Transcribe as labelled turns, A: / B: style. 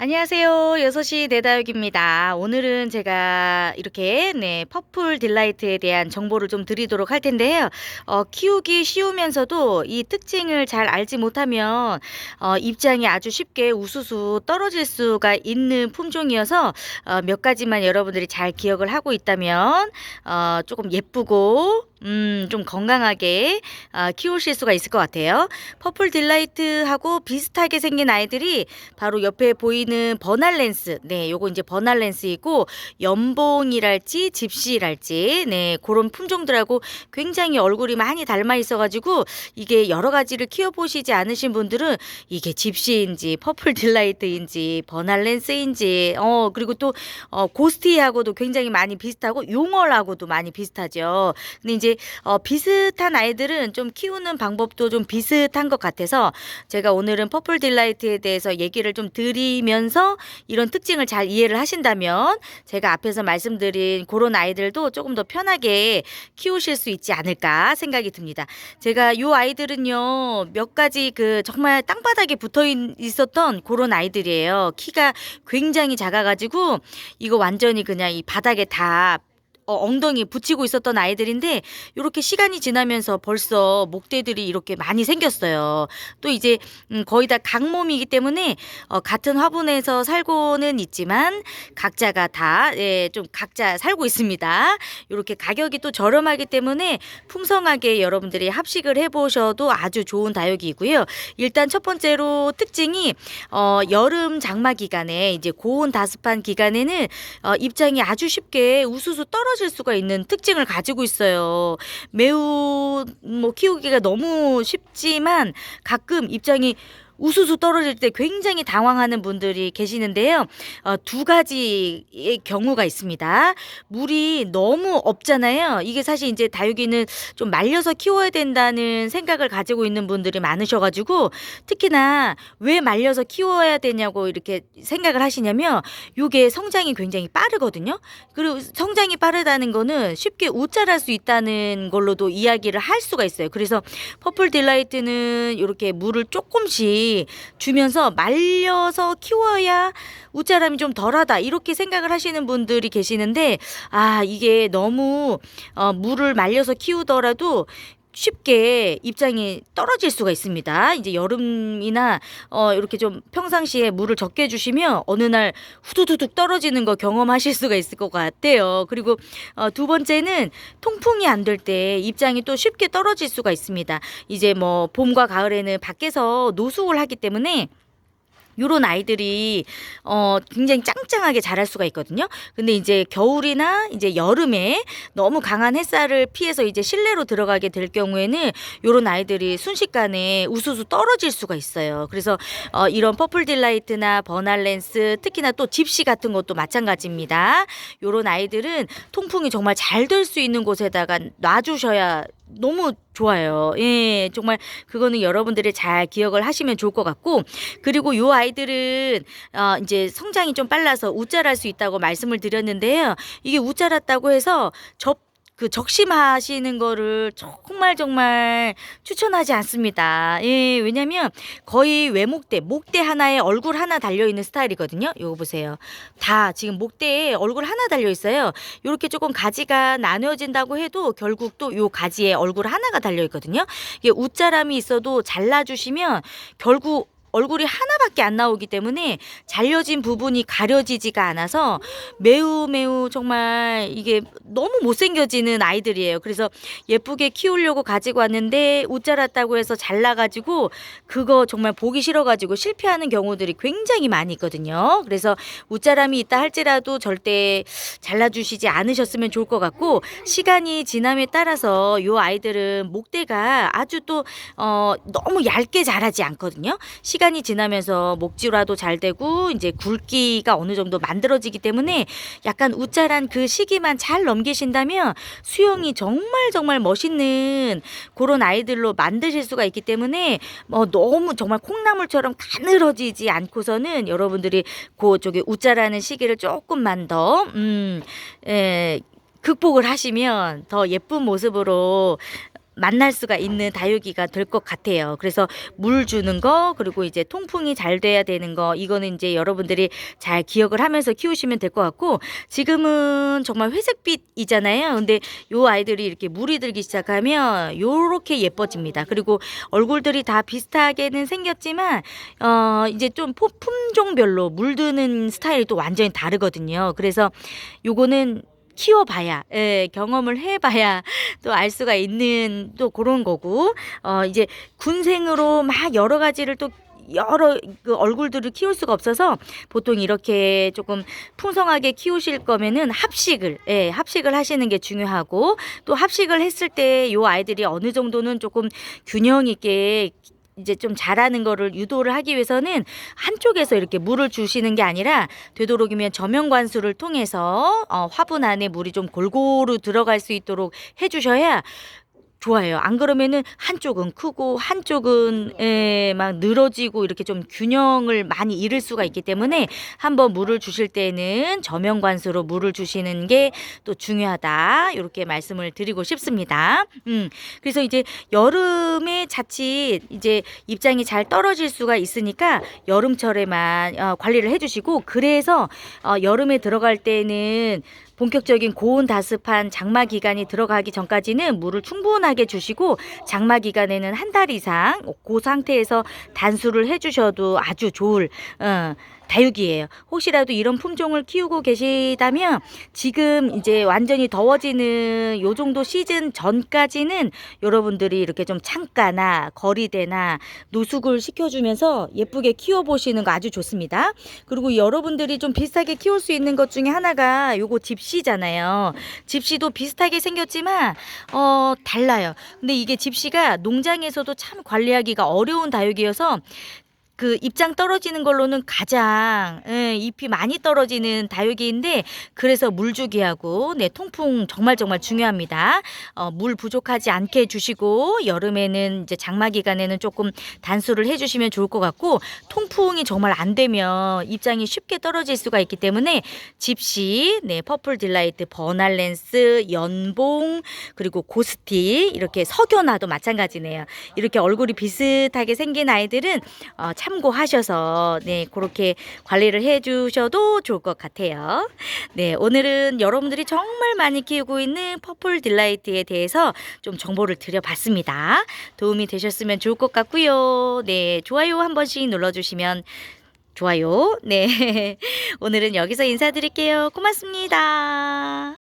A: 안녕하세요. 6시 내다육입니다. 오늘은 제가 이렇게 네, 퍼플 딜라이트에 대한 정보를 좀 드리도록 할 텐데요. 어, 키우기 쉬우면서도 이 특징을 잘 알지 못하면 어, 입장이 아주 쉽게 우수수 떨어질 수가 있는 품종이어서 어, 몇 가지만 여러분들이 잘 기억을 하고 있다면 어, 조금 예쁘고 음, 좀 건강하게 아, 키우실 수가 있을 것 같아요. 퍼플 딜라이트하고 비슷하게 생긴 아이들이 바로 옆에 보이는 버날 렌스. 네, 요거 이제 버날 렌스이고 연봉이랄지 집시랄지 네, 그런 품종들하고 굉장히 얼굴이 많이 닮아 있어 가지고 이게 여러 가지를 키워 보시지 않으신 분들은 이게 집시인지 퍼플 딜라이트인지 버날 렌스인지 어, 그리고 또 어, 고스티하고도 굉장히 많이 비슷하고 용월하고도 많이 비슷하죠. 근데 이제 어, 비슷한 아이들은 좀 키우는 방법도 좀 비슷한 것 같아서 제가 오늘은 퍼플 딜라이트에 대해서 얘기를 좀 드리면서 이런 특징을 잘 이해를 하신다면 제가 앞에서 말씀드린 그런 아이들도 조금 더 편하게 키우실 수 있지 않을까 생각이 듭니다. 제가 요 아이들은요 몇 가지 그 정말 땅바닥에 붙어 있- 있었던 그런 아이들이에요. 키가 굉장히 작아가지고 이거 완전히 그냥 이 바닥에 다 어, 엉덩이 붙이고 있었던 아이들인데 이렇게 시간이 지나면서 벌써 목대들이 이렇게 많이 생겼어요. 또 이제 음, 거의 다 강몸이기 때문에 어, 같은 화분에서 살고는 있지만 각자가 다 예, 좀 각자 살고 있습니다. 이렇게 가격이 또 저렴하기 때문에 풍성하게 여러분들이 합식을 해보셔도 아주 좋은 다육이고요. 일단 첫 번째로 특징이 어, 여름 장마 기간에 이제 고온 다습한 기간에는 어, 입장이 아주 쉽게 우수수 떨어 질 수가 있는 특징을 가지고 있어요. 매우 뭐 키우기가 너무 쉽지만 가끔 입장이 우수수 떨어질 때 굉장히 당황하는 분들이 계시는데요. 어, 두 가지의 경우가 있습니다. 물이 너무 없잖아요. 이게 사실 이제 다육이는 좀 말려서 키워야 된다는 생각을 가지고 있는 분들이 많으셔가지고 특히나 왜 말려서 키워야 되냐고 이렇게 생각을 하시냐면 요게 성장이 굉장히 빠르거든요. 그리고 성장이 빠르다는 거는 쉽게 웃자랄 수 있다는 걸로도 이야기를 할 수가 있어요. 그래서 퍼플 딜라이트는 이렇게 물을 조금씩 주면서 말려서 키워야 웃자람이 좀 덜하다 이렇게 생각을 하시는 분들이 계시는데 아 이게 너무 어, 물을 말려서 키우더라도 쉽게 입장이 떨어질 수가 있습니다. 이제 여름이나 어 이렇게 좀 평상시에 물을 적게 주시면 어느 날 후두두둑 떨어지는 거 경험하실 수가 있을 것 같아요. 그리고 어, 두 번째는 통풍이 안 될 때 입장이 또 쉽게 떨어질 수가 있습니다. 이제 뭐 봄과 가을에는 밖에서 노숙을 하기 때문에 요런 아이들이 어 굉장히 짱짱하게 자랄 수가 있거든요. 근데 이제 겨울이나 이제 여름에 너무 강한 햇살을 피해서 이제 실내로 들어가게 될 경우에는 요런 아이들이 순식간에 우수수 떨어질 수가 있어요. 그래서 어 이런 퍼플 딜라이트나 버날렌스 특히나 또 집시 같은 것도 마찬가지입니다. 요런 아이들은 통풍이 정말 잘 될 수 있는 곳에다가 놔주셔야 너무 좋아요. 예, 정말 그거는 여러분들이 잘 기억을 하시면 좋을 것 같고 그리고 요 아이들은 어 이제 성장이 좀 빨라서 웃자랄 수 있다고 말씀을 드렸는데요. 이게 웃자랐다고 해서 접 그 적심하시는 거를 정말 정말 추천하지 않습니다. 예, 왜냐면 거의 외목대, 목대 하나에 얼굴 하나 달려 있는 스타일이거든요. 요거 보세요. 다 지금 목대에 얼굴 하나 달려 있어요. 요렇게 조금 가지가 나눠진다고 해도 결국 또 요 가지에 얼굴 하나가 달려 있거든요. 이게 웃자람이 있어도 잘라 주시면 결국 얼굴이 하나밖에 안 나오기 때문에 잘려진 부분이 가려지지가 않아서 매우 매우 정말 이게 너무 못생겨지는 아이들이에요. 그래서 예쁘게 키우려고 가지고 왔는데 옷 자랐다고 해서 잘라가지고 그거 정말 보기 싫어가지고 실패하는 경우들이 굉장히 많이 있거든요. 그래서 웃자람이 있다 할지라도 절대 잘라주시지 않으셨으면 좋을 것 같고 시간이 지남에 따라서 요 아이들은 목대가 아주 또 어, 너무 얇게 자라지 않거든요. 시간 이 지나면서 목질화도 잘 되고 이제 굵기가 어느 정도 만들어지기 때문에 약간 웃자란 그 시기만 잘 넘기신다면 수영이 정말 정말 멋있는 그런 아이들로 만드실 수가 있기 때문에 뭐 너무 정말 콩나물처럼 가늘어지지 않고서는 여러분들이 그 저기 웃자라는 시기를 조금만 더 음, 에, 극복을 하시면 더 예쁜 모습으로 만날 수가 있는 다육이가 될 것 같아요. 그래서 물 주는 거 그리고 이제 통풍이 잘 돼야 되는 거 이거는 이제 여러분들이 잘 기억을 하면서 키우시면 될 것 같고 지금은 정말 회색빛이잖아요. 근데 요 아이들이 이렇게 물이 들기 시작하면 요렇게 예뻐집니다. 그리고 얼굴들이 다 비슷하게는 생겼지만 어 이제 좀 포- 품종별로 물드는 스타일이 또 완전히 다르거든요. 그래서 요거는 키워봐야, 예, 경험을 해봐야 또 알 수가 있는 또 그런 거고, 어, 이제 군생으로 막 여러 가지를 또 여러 그 얼굴들을 키울 수가 없어서 보통 이렇게 조금 풍성하게 키우실 거면은 합식을 예, 합식을 하시는 게 중요하고 또 합식을 했을 때 요 아이들이 어느 정도는 조금 균형 있게 이제 좀 잘하는 거를 유도를 하기 위해서는 한쪽에서 이렇게 물을 주시는 게 아니라 되도록이면 저면 관수를 통해서 어, 화분 안에 물이 좀 골고루 들어갈 수 있도록 해주셔야 좋아요. 안 그러면은 한쪽은 크고 한쪽은 에, 막 늘어지고 이렇게 좀 균형을 많이 잃을 수가 있기 때문에 한번 물을 주실 때는 저면 관수로 물을 주시는 게 또 중요하다. 이렇게 말씀을 드리고 싶습니다. 음. 그래서 이제 여름에 자칫 이제 입장이 잘 떨어질 수가 있으니까 여름철에만 어, 관리를 해 주시고 그래서 어, 여름에 들어갈 때는 본격적인 고온 다습한 장마 기간이 들어가기 전까지는 물을 충분하게 주시고 장마 기간에는 한 달 이상 그 상태에서 단수를 해주셔도 아주 좋을 어, 다육이에요. 혹시라도 이런 품종을 키우고 계시다면 지금 이제 완전히 더워지는 요 정도 시즌 전까지는 여러분들이 이렇게 좀 창가나 거리대나 노숙을 시켜주면서 예쁘게 키워보시는 거 아주 좋습니다. 그리고 여러분들이 좀 비슷하게 키울 수 있는 것 중에 하나가 요거 집시잖아요. 집시도 비슷하게 생겼지만 어 달라요. 근데 이게 집시가 농장에서도 참 관리하기가 어려운 다육이어서 그 입장 떨어지는 걸로는 가장 예, 잎이 많이 떨어지는 다육이인데 그래서 물 주기 하고 네 통풍 정말 정말 중요합니다. 어, 물 부족하지 않게 주시고 여름에는 이제 장마 기간에는 조금 단수를 해주시면 좋을 것 같고 통풍이 정말 안 되면 입장이 쉽게 떨어질 수가 있기 때문에 집시, 네 퍼플 딜라이트, 버날렌스, 연봉 그리고 고스티 이렇게 석연화도 마찬가지네요. 이렇게 얼굴이 비슷하게 생긴 아이들은 어, 참고하셔서 네 그렇게 관리를 해주셔도 좋을 것 같아요. 네 오늘은 여러분들이 정말 많이 키우고 있는 퍼플 딜라이트에 대해서 좀 정보를 드려봤습니다. 도움이 되셨으면 좋을 것 같고요. 네 좋아요 한 번씩 눌러주시면 좋아요. 네 오늘은 여기서 인사드릴게요. 고맙습니다.